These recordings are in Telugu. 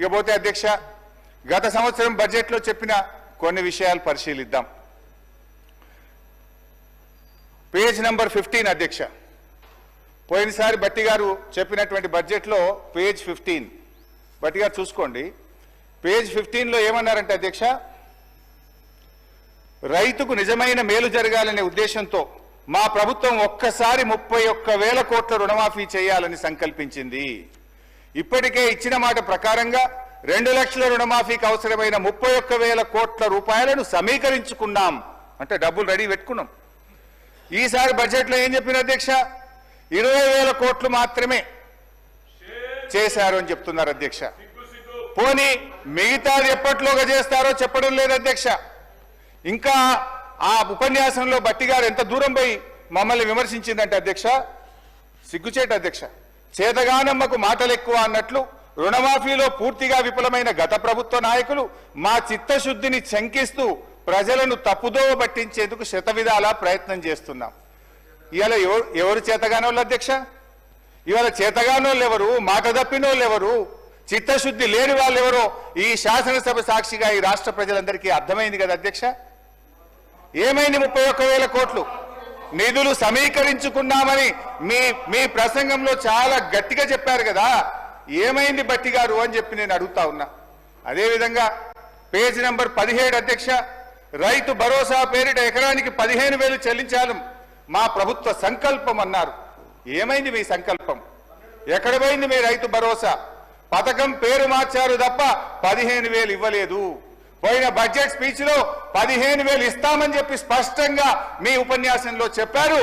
ఇకపోతే అధ్యక్ష గత సంవత్సరం బడ్జెట్లో చెప్పిన కొన్ని విషయాలు పరిశీలిద్దాం. పేజ్ నంబర్ ఫిఫ్టీన్ అధ్యక్ష. పోయినసారి బట్టి గారు చెప్పినటువంటి బడ్జెట్లో పేజ్ ఫిఫ్టీన్ బట్టి గారు చూసుకోండి. పేజ్ ఫిఫ్టీన్లో ఏమన్నారంటే అధ్యక్ష రైతుకు నిజమైన మేలు జరగాలనే ఉద్దేశంతో మా ప్రభుత్వం ఒక్కసారి ముప్పై ఒక్క వేల కోట్ల రుణమాఫీ చేయాలని సంకల్పించింది. ఇప్పటికే ఇచ్చిన మాట ప్రకారంగా రెండు లక్షల రుణమాఫీకి అవసరమైన ముప్పై ఒక్క వేల కోట్ల రూపాయలను సమీకరించుకున్నాం. అంటే డబ్బులు రెడీ పెట్టుకున్నాం. ఈసారి బడ్జెట్లో ఏం చెప్పిన అధ్యక్ష? ఇరవై వేల కోట్లు మాత్రమే చేశారు అని చెప్తున్నారు అధ్యక్ష. పోనీ మిగతాది ఎప్పట్లోగా చేస్తారో చెప్పడం లేదు అధ్యక్ష. ఇంకా ఆ ఉపన్యాసంలో బట్టి గారు ఎంత దూరం పోయి మమ్మల్ని విమర్శించిందంటే అధ్యక్ష సిగ్గుచేట అధ్యక్ష. చేతగానమ్మకు మాటలు ఎక్కువ అన్నట్లు రుణమాఫీలో పూర్తిగా విఫలమైన గత ప్రభుత్వ నాయకులు మా చిత్తశుద్ధిని శంకిస్తూ ప్రజలను తప్పుదోవ పట్టించేందుకు శతవిధాలా ప్రయత్నం చేస్తున్నాం. ఇవాళ ఎవరు ఎవరు చేతగానోళ్ళు అధ్యక్ష? ఇవాళ చేతగానోళ్ళు ఎవరు మాట తప్పినోళ్ళు ఎవరు చిత్తశుద్ధి లేని వాళ్ళు ఎవరో ఈ శాసనసభ సాక్షిగా ఈ రాష్ట్ర ప్రజలందరికీ అర్థమైంది కదా అధ్యక్ష? ఏమైంది ముప్పై ఒక్క వేల కోట్లు? నిధులు సమీకరించుకున్నామని మీ మీ ప్రసంగంలో చాలా గట్టిగా చెప్పారు కదా. ఏమైంది బట్టి గారు అని చెప్పి నేను అడుగుతా ఉన్నా. అదేవిధంగా పేజ్ నెంబర్ పదిహేడు అధ్యక్ష రైతు భరోసా పేరిట ఎకరానికి పదిహేను వేలు చెల్లించాలి మా ప్రభుత్వ సంకల్పం అన్నారు. ఏమైంది మీ సంకల్పం? ఎక్కడ పోయింది మీ రైతు భరోసా? పథకం పేరు మార్చారు తప్ప పదిహేను వేలు ఇవ్వలేదు. పోయిన బడ్జెట్ స్పీచ్లో పదిహేను వేలు ఇస్తామని చెప్పి స్పష్టంగా మీ ఉపన్యాసంలో చెప్పారు.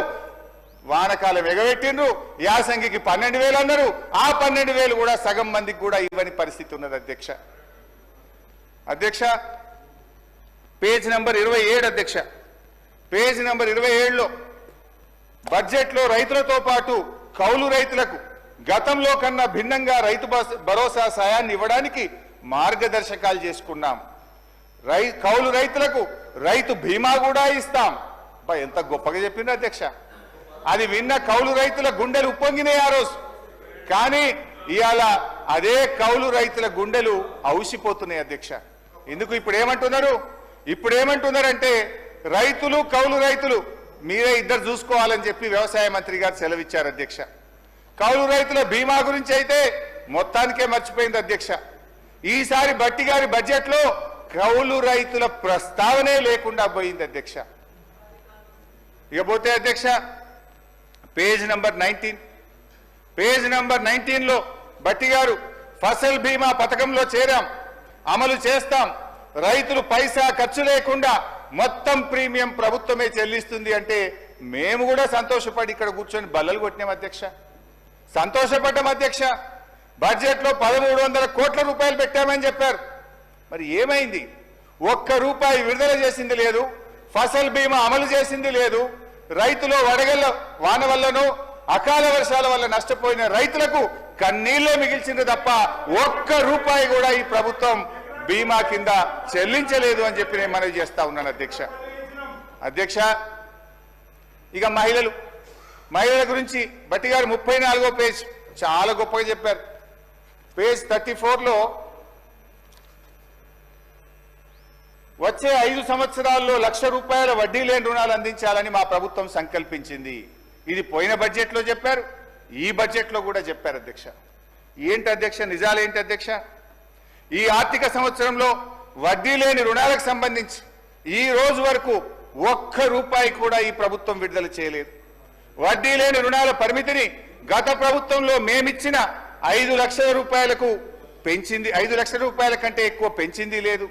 వానకాలం ఎగబెట్టిండ్రు యాసంగికి పన్నెండు వేలు అన్నారు. ఆ పన్నెండు వేలు కూడా సగం మందికి కూడా ఇవ్వని పరిస్థితి ఉన్నది అధ్యక్ష. అధ్యక్ష పేజ్ నంబర్ ఇరవై ఏడు అధ్యక్ష. పేజ్ నంబర్ ఇరవై ఏడులో బడ్జెట్లో రైతులతో పాటు కౌలు రైతులకు గతంలో కన్నా భిన్నంగా రైతు భరోసా సాయాన్ని ఇవ్వడానికి మార్గదర్శకాలు చేసుకున్నాం. రై కౌలు రైతులకు రైతు బీమా కూడా ఇస్తాం. అబ్బా, ఎంత గొప్పగా చెప్పింది అధ్యక్ష. అది విన్న కౌలు రైతుల గుండెలు ఉప్పొంగినాయి ఆ రోజు. కానీ ఇవాళ అదే కౌలు రైతుల గుండెలు ఔసిపోతున్నాయి అధ్యక్ష. ఎందుకు ఇప్పుడు ఏమంటున్నారు ఇప్పుడు ఏమంటున్నారంటే రైతులు కౌలు రైతులు మీరే ఇద్దరు చూసుకోవాలని చెప్పి వ్యవసాయ మంత్రి గారు సెలవిచ్చారు అధ్యక్ష. కౌలు రైతుల బీమా గురించి అయితే మొత్తానికే మర్చిపోయింది అధ్యక్ష. ఈసారి బట్టి గారి బడ్జెట్లో కౌలు రైతుల ప్రస్తావనే లేకుండా పోయింది అధ్యక్ష. ఇకపోతే అధ్యక్ష page number nineteen. Page number నైన్టీన్లో బట్టి గారు ఫసల్ బీమా పథకంలో చేరాం అమలు చేస్తాం. రైతులు పైసా ఖర్చు లేకుండా మొత్తం ప్రీమియం ప్రభుత్వమే చెల్లిస్తుంది అంటే మేము కూడా సంతోషపడి ఇక్కడ కూర్చొని బల్లలు కొట్టినాం అధ్యక్ష. సంతోషపడ్డాం అధ్యక్ష. బడ్జెట్లో పదమూడు వందల కోట్ల రూపాయలు పెట్టామని చెప్పారు. మరి ఏమైంది? ఒక్క రూపాయి విడుదల చేసింది లేదు ఫసల్ బీమా అమలు చేసింది లేదు రైతులు వడగళ్ళ వాన వల్లనో అకాల వర్షాల వల్ల నష్టపోయిన రైతులకు కన్నీళ్ళే మిగిల్చింది తప్ప ఒక్క రూపాయి కూడా ఈ ప్రభుత్వం బీమా కింద చెల్లించలేదు అని చెప్పి నేను మనవి చేస్తా ఉన్నాను అధ్యక్ష. అధ్యక్ష ఇక మహిళలు. మహిళల గురించి బట్టి గారు ముప్పై నాలుగో పేజ్ చాలా గొప్పగా చెప్పారు. పేజ్ థర్టీ ఫోర్లో వచ్చే ఐదు సంవత్సరాల్లో లక్ష రూపాయల వడ్డీ లేని రుణాలు అందించాలని మా ప్రభుత్వం సంకల్పించింది. ఇది పోయిన బడ్జెట్లో చెప్పారు ఈ బడ్జెట్లో కూడా చెప్పారు అధ్యక్ష. ఏంటి అధ్యక్ష? నిజాలేంటి అధ్యక్ష? ఈ ఆర్థిక సంవత్సరంలో వడ్డీ లేని రుణాలకు సంబంధించి ఈ రోజు వరకు ఒక్క రూపాయి కూడా ఈ ప్రభుత్వం విడుదల చేయలేదు. వడ్డీ లేని రుణాల పరిమితిని గత ప్రభుత్వంలో మేమిచ్చిన ఐదు లక్షల రూపాయలకు పెంచింది ఐదు లక్షల రూపాయల కంటే ఎక్కువ పెంచింది లేదు.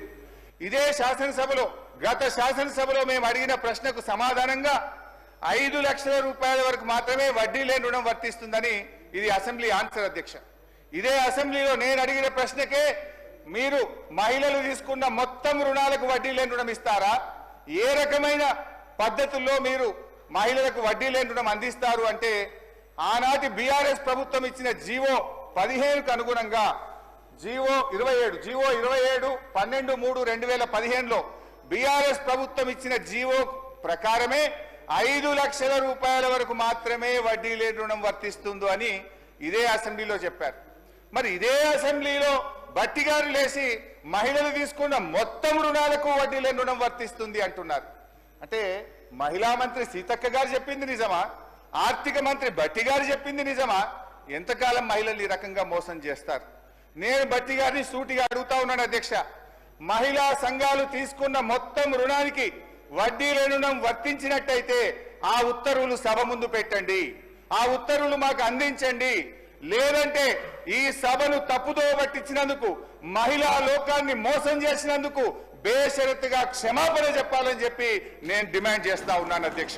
ఇదే శాసనసభలో గత శాసనసభలో మేము అడిగిన ప్రశ్నకు సమాధానంగా ఐదు లక్షల రూపాయల వరకు మాత్రమే వడ్డీ లేని రుణం వర్తిస్తుందని ఇది అసెంబ్లీ ఆన్సర్ అధ్యక్ష. ఇదే అసెంబ్లీలో నేను అడిగిన ప్రశ్నకే మీరు మహిళలు తీసుకున్న మొత్తం రుణాలకు వడ్డీ లేని రుణం ఇస్తారా? ఏ రకమైన పద్ధతుల్లో మీరు మహిళలకు వడ్డీ లేని రుణం అందిస్తారు అంటే ఆనాటి బీఆర్ఎస్ ప్రభుత్వం ఇచ్చిన జీవో పదిహేనుకు అనుగుణంగా జీవో ఇరవై ఏడు జీవో ఇరవై ఏడు పన్నెండు మూడు రెండు వేల పదిహేనులో బీఆర్ఎస్ ప్రభుత్వం ఇచ్చిన జీవో ప్రకారమే ఐదు లక్షల రూపాయల వరకు మాత్రమే వడ్డీ లేని రుణం వర్తిస్తుందో అని ఇదే అసెంబ్లీలో చెప్పారు. మరి ఇదే అసెంబ్లీలో బట్టి గారు లేచి మహిళలు తీసుకున్న మొత్తం రుణాలకు వడ్డీ లేని రుణం వర్తిస్తుంది అంటున్నారు. అంటే మహిళా మంత్రి సీతక్క గారు చెప్పింది నిజమా? ఆర్థిక మంత్రి బట్టి గారు చెప్పింది నిజమా? ఎంతకాలం మహిళలు ఈ రకంగా మోసం చేస్తారు? నేను బట్టి గారిని సూటిగా అడుగుతా ఉన్నాను అధ్యక్ష. మహిళా సంఘాలు తీసుకున్న మొత్తం రుణానికి వడ్డీ రుణం వర్తించినట్టయితే ఆ ఉత్తర్వులు సభ ముందు పెట్టండి. ఆ ఉత్తర్వులు మాకు అందించండి. లేదంటే ఈ సభను తప్పుదో పట్టించినందుకు మహిళా లోకాన్ని మోసం చేసినందుకు బేషరతుగా క్షమాపణ చెప్పాలని చెప్పి నేను డిమాండ్ చేస్తా ఉన్నాను అధ్యక్ష.